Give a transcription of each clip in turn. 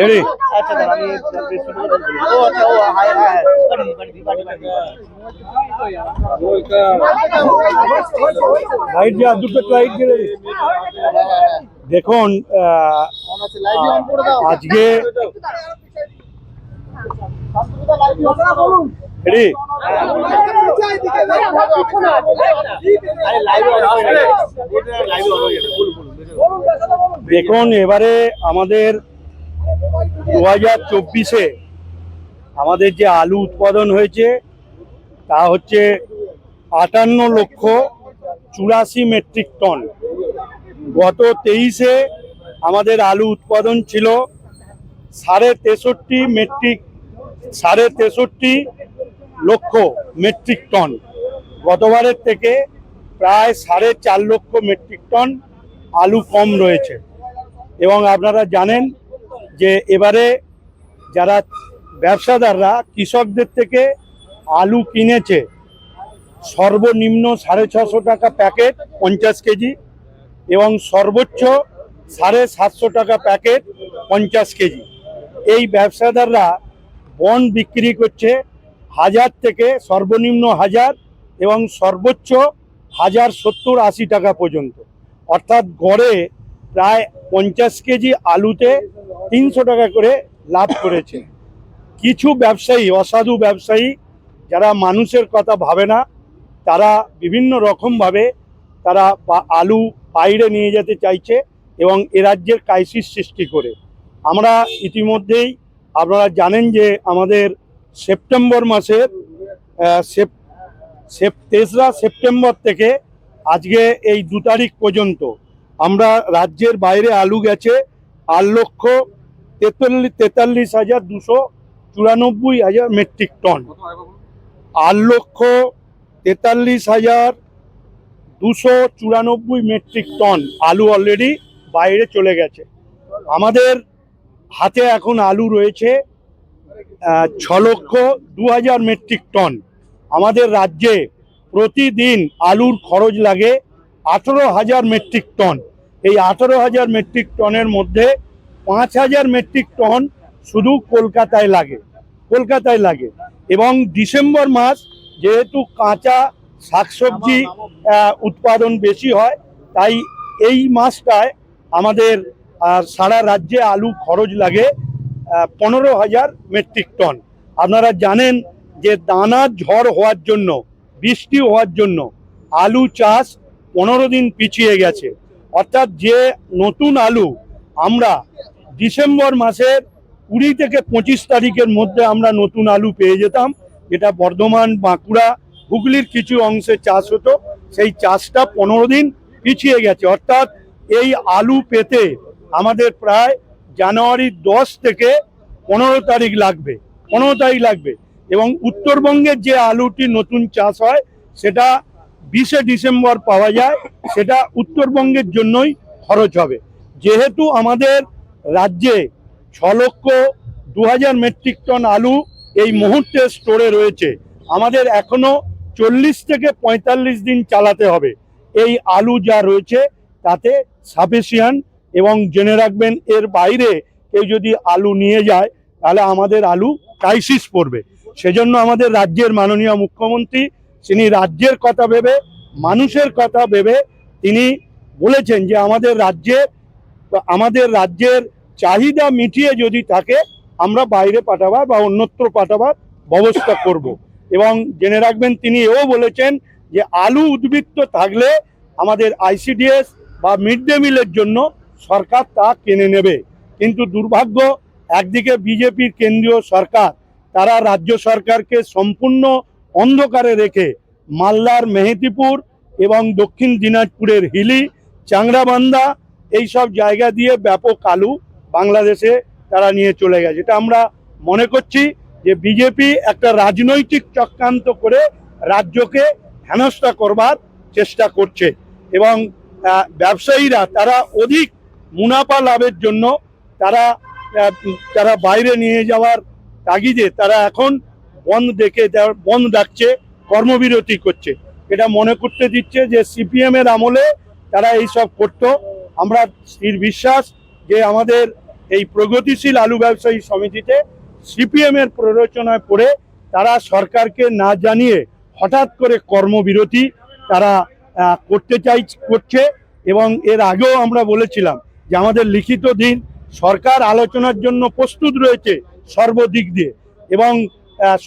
Ready আচ্ছা আমি ও আচ্ছা ও হাই হাই বাড়ি বাড়ি বাড়ি বাড়ি লাইট যা দুটো লাইট দিয়ে দেখুন আজকে রেডি হয়ে হয়ে দেখুন এবারে আমাদের দু হাজার চব্বিশে আমাদের যে আলু উৎপাদন হয়েছে, তা হচ্ছে আটান্ন লক্ষ চুরাশি মেট্রিক টন। গত তেইশে আমাদের আলু উৎপাদন ছিল সাড়ে তেষট্টি মেট্রিক, সাড়ে তেষট্টি লক্ষ মেট্রিক টন। গতবারের থেকে প্রায় সাড়ে চার লক্ষ মেট্রিক টন আলু কম রয়েছে। এবং আপনারা জানেন যে এবারে যারা ব্যবসাদাররা কৃষকদের থেকে আলু কিনেছে, সর্বনিম্ন সাড়ে ছশো টাকা প্যাকেট পঞ্চাশ কেজি এবং সর্বোচ্চ সাড়ে সাতশো টাকা প্যাকেট পঞ্চাশ কেজি। এই ব্যবসাদাররা বন বিক্রি করছে হাজার থেকে সর্বনিম্ন হাজার এবং সর্বোচ্চ হাজার সত্তর আশি টাকা পর্যন্ত। অর্থাৎ গড়ে প্রায় পঞ্চাশ কেজি আলুতে তিনশো টাকা করে লাভ করেছে। কিছু ব্যবসায়ী, অসাধু ব্যবসায়ী, যারা মানুষের কথা ভাবে না, তারা বিভিন্ন রকমভাবে তারা আলু বাইরে নিয়ে যেতে চাইছে এবং এ রাজ্যের ক্রাইসিস সৃষ্টি করে। আমরা ইতিমধ্যেই আপনারা জানেন যে আমাদের সেপ্টেম্বর মাসের সেপ, তেসরা সেপ্টেম্বর থেকে আজকে এই দু তারিখ পর্যন্ত আমরা রাজ্যের বাইরে আলু গেছে আট লক্ষ তেতাল্লিশ তেতাল্লিশ হাজার দুশো চুরানব্বই হাজার মেট্রিক টন। আট লক্ষ তেতাল্লিশ হাজার দুশো চুরানব্বই মেট্রিক টন আলু অলরেডি বাইরে চলে গেছে। আমাদের হাতে এখন আলু রয়েছে ছ লক্ষ দু হাজার মেট্রিক টন। আমাদের রাজ্যে প্রতিদিন আলুর খরচ লাগে আঠেরো হাজার মেট্রিক টন। এই আঠেরো হাজার মেট্রিক টনের মধ্যে পাঁচ হাজার মেট্রিক টন শুধু কলকাতায় লাগে কলকাতায় লাগে। এবং ডিসেম্বর মাস যেহেতু কাঁচা শাকসবজি উৎপাদন বেশি হয়, তাই এই মাসটায় আমাদের সারা রাজ্যে আলু খরচ লাগে পনেরো হাজার মেট্রিক টন। আপনারা জানেন যে দানা ঝড় হওয়ার জন্য, বৃষ্টি হওয়ার জন্য আলু চাষ পনেরো দিন পিছিয়ে গেছে। অর্থাৎ যে নতুন আলু আমরা ডিসেম্বর মাসের কুড়ি থেকে পঁচিশ তারিখের মধ্যে আমরা নতুন আলু পেয়ে যেতাম। যেটা বর্ধমান, বাঁকুড়া, হুগলির কিছু অংশে চাষ হতো। সেই চাষটা পনেরো দিন পিছিয়ে গেছে। অর্থাৎ এই আলু পেতে আমাদের প্রায় জানুয়ারির দশ থেকে পনেরো তারিখ লাগবে। পনেরো তারিখ লাগবে। এবং উত্তরবঙ্গের যে আলুটি নতুন চাষ হয়, সেটা বিশে ডিসেম্বর পাওয়া যায়। সেটা উত্তরবঙ্গের জন্যই খরচ হবে। যেহেতু আমাদের রাজ্যে ছ লক্ষ দু হাজার মেট্রিক টন আলু এই মুহূর্তে স্টোরে রয়েছে, আমাদের এখনও চল্লিশ থেকে পঁয়তাল্লিশ দিন চালাতে হবে। এই আলু যা রয়েছে তাতে সাফিসিয়ান এবং জেনে রাখবেন, এর বাইরে কেউ যদি আলু নিয়ে যায়, তাহলে আমাদের আলু ক্রাইসিস পড়বে। সেজন্য আমাদের রাজ্যের মাননীয় মুখ্যমন্ত্রী, তিনি রাজ্যের কথা ভেবে, মানুষের কথা ভেবে তিনি বলেছেন যে আমাদের রাজ্যে আমাদের রাজ্যের চাহিদা মিটিয়ে যদি থাকে, আমরা বাইরে পাঠাবার বা অন্যত্র পাঠাবার ব্যবস্থা করব। এবং জেনে রাখবেন, তিনি এও বলেছেন যে আলু উদ্বৃত্ত থাকলে আমাদের আইসিডিএস বা মিড ডে মিলের জন্য সরকার তা কিনে নেবে। কিন্তু দুর্ভাগ্য, একদিকে বিজেপির কেন্দ্রীয় সরকার, তারা রাজ্য সরকারকে সম্পূর্ণ অন্ধকারে রেখে মালদার মেহেদিপুর এবং দক্ষিণ দিনাজপুরের হিলি, চাংড়াবান্ধা এই সব জায়গা দিয়ে ব্যাপক আলু বাংলাদেশে তারা নিয়ে চলে গেছে। এটা আমরা মনে করছি যে বিজেপি একটা রাজনৈতিক চক্রান্ত করে রাজ্যকে হেনস্থা করবার চেষ্টা করছে এবং ব্যবসায়ীরা তারা অধিক মুনাফা লাভের জন্য তারা তারা বাইরে নিয়ে যাওয়ার তাগিদে তারা এখন বন্ধ ডেকে বন্ধ ডাকছে, কর্মবিরতি করছে। এটা মনে করতে দিচ্ছে যে সিপিএমের আমলে তারা এইসব করতো। আমরা স্থির বিশ্বাস যে আমাদের এই প্রগতিশীল আলু ব্যবসায়ী সমিতিতে সিপিএম এর প্ররোচনায় পড়ে তারা সরকারকে না জানিয়ে হঠাৎ করে কর্মবিরতি তারা করতে চাই, করছে এবং এর আগেও আমরা বলেছিলাম যে আমাদের লিখিত দিন সরকার আলোচনার জন্য প্রস্তুত রয়েছে সর্বদিক দিয়ে এবং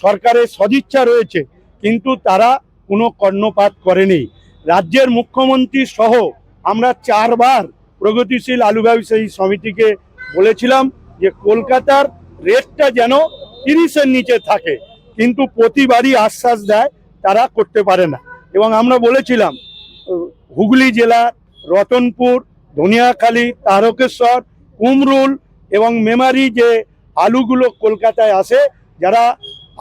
সরকারের সদিচ্ছা রয়েছে কিন্তু তারা কোনো কর্ণপাত করেনি। রাজ্যের মুখ্যমন্ত্রী সহ আমরা চারবার প্রগতিশীল আলু ব্যবসায়ী সমিতিকে বলেছিলাম যে কলকাতার রেটটা যেন তিরিশের নিচে থাকে, কিন্তু প্রতিবারই আশ্বাস দেয় তারা করতে পারে না। এবং আমরা বলেছিলাম, হুগলি জেলা, রতনপুর, ধনিয়াখালী, তারকেশ্বর, কুমরুল এবং মেমারি যে আলুগুলো কলকাতায় আসে, যারা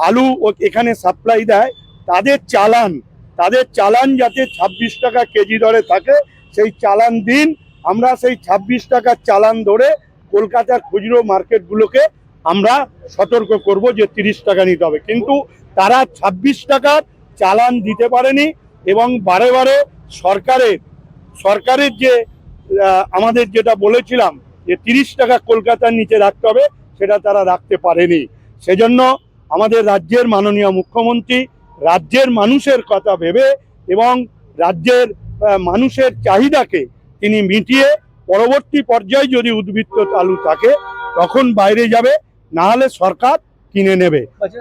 আলু এখানে সাপ্লাই দেয়, তাদের চালান তাদের চালান যাতে ছাব্বিশ টাকা কেজি দরে থাকে, সেই চালান দিন আমরা সেই ছাব্বিশ টাকার চালান ধরে কলকাতার খুচরো মার্কেটগুলোকে আমরা সতর্ক করব যে তিরিশ টাকা নিতে হবে। কিন্তু তারা ছাব্বিশ টাকার চালান দিতে পারেনি এবং বারে বারে সরকারের সরকারের যে আমাদের যেটা বলেছিলাম যে তিরিশ টাকা কলকাতার নিচে রাখতে হবে, সেটা তারা রাখতে পারেনি। সেজন্য আমাদের রাজ্যের মাননীয় মুখ্যমন্ত্রী রাজ্যের মানুষের কথা ভেবে এবং রাজ্যের মানুষের চাহিদাকে তিনি মিটিয়ে পরবর্তী পর্যায়ে যদি উদ্বৃত্ত চালু থাকে, তখন বাইরে যাবে না হলে সরকার কিনে নেবে। আচ্ছা